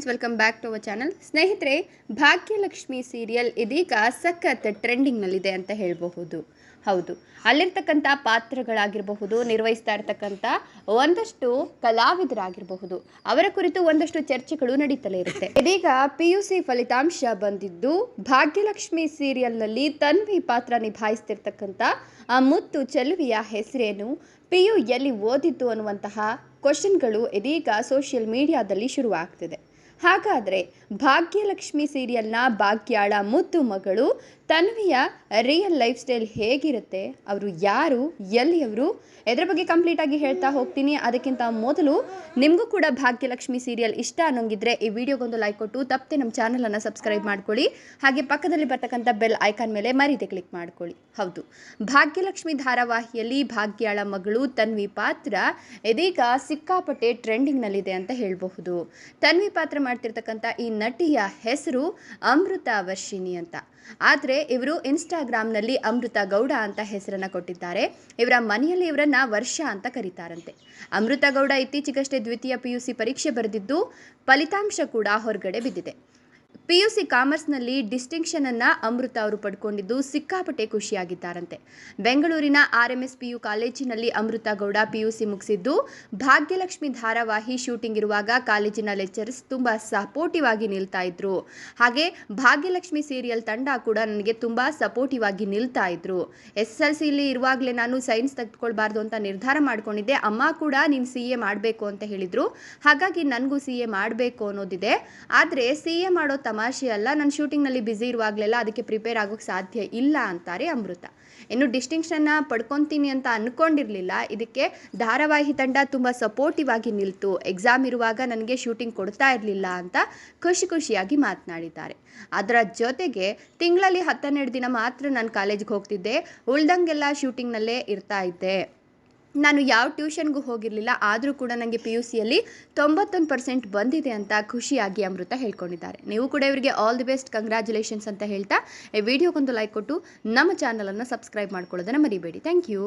Friends welcome back to our channel ಸ್ನೇಹಿತರೆ, Bhagyalakshmi serial ಇದೀಗ ಸಖತ್ ಟ್ರೆಂಡಿಂಗ್ನಲ್ಲಿದೆ ಅಂತ ಹೇಳಬಹುದು. ಹೌದು, ಅಲ್ಲಿರ್ತಕ್ಕಂಥ ಪಾತ್ರಗಳಾಗಿರಬಹುದು, ನಿರ್ವಹಿಸ್ತಾ ಇರ್ತಕ್ಕಂಥ ಒಂದಷ್ಟು ಕಲಾವಿದರಾಗಿರಬಹುದು, ಅವರ ಕುರಿತು ಒಂದಷ್ಟು ಚರ್ಚೆಗಳು ನಡೀತಲೇ ಇರುತ್ತೆ. ಇದೀಗ ಪಿ ಯು ಸಿ ಫಲಿತಾಂಶ ಬಂದಿದ್ದು, ಭಾಗ್ಯಲಕ್ಷ್ಮಿ ಸೀರಿಯಲ್ನಲ್ಲಿ ತನ್ವಿ ಪಾತ್ರ ನಿಭಾಯಿಸ್ತಿರ್ತಕ್ಕಂಥ ಆ ಮುತ್ತು ಚೆಲುವಿಯ ಹೆಸರೇನು ಪಿ ಯು ಎಲ್ಲಿ ಓದಿದ್ದು ಅನ್ನುವಂತಹ ಕ್ವಶನ್ಗಳು ಇದೀಗ ಸೋಷಿಯಲ್ ಮೀಡಿಯಾದಲ್ಲಿ ಶುರುವಾಗ್ತಿದೆ. ಹಾಗಾದರೆ ಭಾಗ್ಯಲಕ್ಷ್ಮಿ ಸೀರಿಯಲ್ನ ಭಾಗ್ಯಾಳ ಮುದ್ದು ಮಗಳು ತನ್ವಿಯ ರಿಯಲ್ ಲೈಫ್ ಸ್ಟೈಲ್ ಹೇಗಿರುತ್ತೆ? ಅವರು ಯಾರು? ಎಲ್ಲಿಯವರು ಇದರ ಬಗ್ಗೆ ಕಂಪ್ಲೀಟ್ ಆಗಿ ಹೇಳ್ತಾ ಹೋಗ್ತೀನಿ. ಅದಕ್ಕಿಂತ ಮೊದಲು ನಿಮಗೂ ಕೂಡ ಭಾಗ್ಯಲಕ್ಷ್ಮಿ ಸೀರಿಯಲ್ ಇಷ್ಟ ಅನ್ನೋಂಗಿದ್ರೆ ಈ ವಿಡಿಯೋಗೊಂದು ಲೈಕ್ ಕೊಟ್ಟು ತಪ್ಪದೆ ನಮ್ಮ ಚಾನಲನ್ನು ಸಬ್ಸ್ಕ್ರೈಬ್ ಮಾಡ್ಕೊಳ್ಳಿ. ಹಾಗೆ ಪಕ್ಕದಲ್ಲಿ ಬರ್ತಕ್ಕಂಥ ಬೆಲ್ ಐಕಾನ್ ಮೇಲೆ ಮರೀದೆ ಕ್ಲಿಕ್ ಮಾಡ್ಕೊಳ್ಳಿ. ಹೌದು. ಭಾಗ್ಯಲಕ್ಷ್ಮಿ ಧಾರಾವಾಹಿಯಲ್ಲಿ ಭಾಗ್ಯಾಳ ಮಗಳು ತನ್ವಿ ಪಾತ್ರ ಇದೀಗ ಸಿಕ್ಕಾಪಟ್ಟೆ ಟ್ರೆಂಡಿಂಗ್ನಲ್ಲಿದೆ ಅಂತ ಹೇಳಬಹುದು. ತನ್ವಿ ಪಾತ್ರ ಮಾಡ್ತಿರ್ತಕ್ಕಂಥ ಈ ನಟಿಯ ಹೆಸರು ಅಮೃತ ವರ್ಷಿಣಿ ಅಂತ. ಆದರೆ ಇವರು ಇನ್ಸ್ಟಾಗ್ರಾಮ್ನಲ್ಲಿ ಅಮೃತ ಗೌಡ ಅಂತ ಹೆಸರನ್ನು ಕೊಟ್ಟಿದ್ದಾರೆ. ಇವರ ಮನೆಯಲ್ಲಿ ಇವರನ್ನ ವರ್ಷ ಅಂತ ಕರೀತಾರಂತೆ. ಅಮೃತ ಗೌಡ ಇತ್ತೀಚೆಗಷ್ಟೇ ದ್ವಿತೀಯ ಪಿ ಯು ಪರೀಕ್ಷೆ ಬರೆದಿದ್ದು, ಫಲಿತಾಂಶ ಕೂಡ ಹೊರಗಡೆ ಬಿದ್ದಿದೆ. ಪಿ ಯು ಸಿ ಕಾಮರ್ಸ್ನಲ್ಲಿ ಡಿಸ್ಟಿಂಕ್ಷನನ್ನು ಅಮೃತ ಅವರು ಪಡ್ಕೊಂಡಿದ್ದು ಸಿಕ್ಕಾಪಟ್ಟೆ ಖುಷಿಯಾಗಿದ್ದಾರಂತೆ. ಬೆಂಗಳೂರಿನ ಆರ್ ಎಂ ಎಸ್ ಪಿ ಕಾಲೇಜಿನಲ್ಲಿ Amrutha Gowda P U C ಮುಗಿಸಿದ್ದು, Bhagyalakshmi ಧಾರಾವಾಹಿ ಶೂಟಿಂಗ್ ಇರುವಾಗ ಕಾಲೇಜಿನ ಲೆಕ್ಚರ್ಸ್ ತುಂಬ ಸಪೋರ್ಟಿವ್ ಆಗಿ ನಿಲ್ತಾ ಇದ್ರು. ಹಾಗೆ ಭಾಗ್ಯಲಕ್ಷ್ಮಿ ಸೀರಿಯಲ್ ತಂಡ ಕೂಡ ನನಗೆ ತುಂಬ ಸಪೋರ್ಟಿವ್ ಆಗಿ ನಿಲ್ತಾ ಇದ್ರು. ಎಸ್ ಎಲ್ ಸಿಲಿ ಇರುವಾಗಲೇ ನಾನು ಸೈನ್ಸ್ ತೆಗೆದುಕೊಳ್ಬಾರ್ದು ಅಂತ ನಿರ್ಧಾರ ಮಾಡ್ಕೊಂಡಿದ್ದೆ. ಅಮ್ಮ ಕೂಡ ನೀನು ಸಿ ಎ ಮಾಡಬೇಕು ಅಂತ ಹೇಳಿದ್ರು. ಹಾಗಾಗಿ ನನಗೂ ಸಿ ಎ ಮಾಡಬೇಕು ಅನ್ನೋದಿದೆ. ಆದರೆ ಸಿ ಎ ಮಾಡೋ ತಮಾಷೆ ಅಲ್ಲ, ನಾನು ಶೂಟಿಂಗ್ನಲ್ಲಿ ಬ್ಯುಸಿ ಇರುವಾಗಲೆಲ್ಲ ಅದಕ್ಕೆ ಪ್ರಿಪೇರ್ ಆಗೋಕ್ಕೆ ಸಾಧ್ಯ ಇಲ್ಲ ಅಂತಾರೆ ಅಮೃತ. ಇನ್ನು ಡಿಸ್ಟಿಂಕ್ಷನ್ನ ಪಡ್ಕೊತೀನಿ ಅಂತ ಅಂದ್ಕೊಂಡಿರಲಿಲ್ಲ ಇದಕ್ಕೆ ಧಾರಾವಾಹಿ ತಂಡ ತುಂಬ ಸಪೋರ್ಟಿವ್ ಆಗಿ ನಿಲ್ತು. ಎಕ್ಸಾಮ್ ಇರುವಾಗ ನನಗೆ ಶೂಟಿಂಗ್ ಕೊಡ್ತಾ ಇರಲಿಲ್ಲ ಅಂತ ಖುಷಿ ಖುಷಿಯಾಗಿ ಮಾತನಾಡಿದ್ದಾರೆ. ಅದರ ಜೊತೆಗೆ ತಿಂಗಳಲ್ಲಿ ಹತ್ತನ್ನೆರಡು ದಿನ ಮಾತ್ರ ನಾನು ಕಾಲೇಜ್ಗೆ ಹೋಗ್ತಿದ್ದೆ. ಉಳ್ದಂಗೆಲ್ಲ ಶೂಟಿಂಗ್ನಲ್ಲೇ ಇರ್ತಾ ಇದ್ದೆ. ನಾನು ಯಾವ ಟ್ಯೂಷನ್ಗೂ ಹೋಗಿರಲಿಲ್ಲ, ಆದರೂ ಕೂಡ ನನಗೆ ಪಿ ಯು ಸಿಯಲ್ಲಿ ತೊಂಬತ್ತೊಂದು ಪರ್ಸೆಂಟ್ ಬಂದಿದೆ ಅಂತ ಖುಷಿಯಾಗಿ ಅಮೃತ ಹೇಳ್ಕೊಂಡಿದ್ದಾರೆ. ನೀವು ಕೂಡ ಇವರಿಗೆ ಆಲ್ ದಿ ಬೆಸ್ಟ್ ಕಂಗ್ರ್ಯಾಚುಲೇಷನ್ಸ್ ಅಂತ ಹೇಳ್ತಾ ಈ ವಿಡಿಯೋಗೊಂದು ಲೈಕ್ ಕೊಟ್ಟು ನಮ್ಮ ಚಾನಲನ್ನು ಸಬ್ಸ್ಕ್ರೈಬ್ ಮಾಡ್ಕೊಳ್ಳೋದನ್ನು ಮರಿಬೇಡಿ. Thank you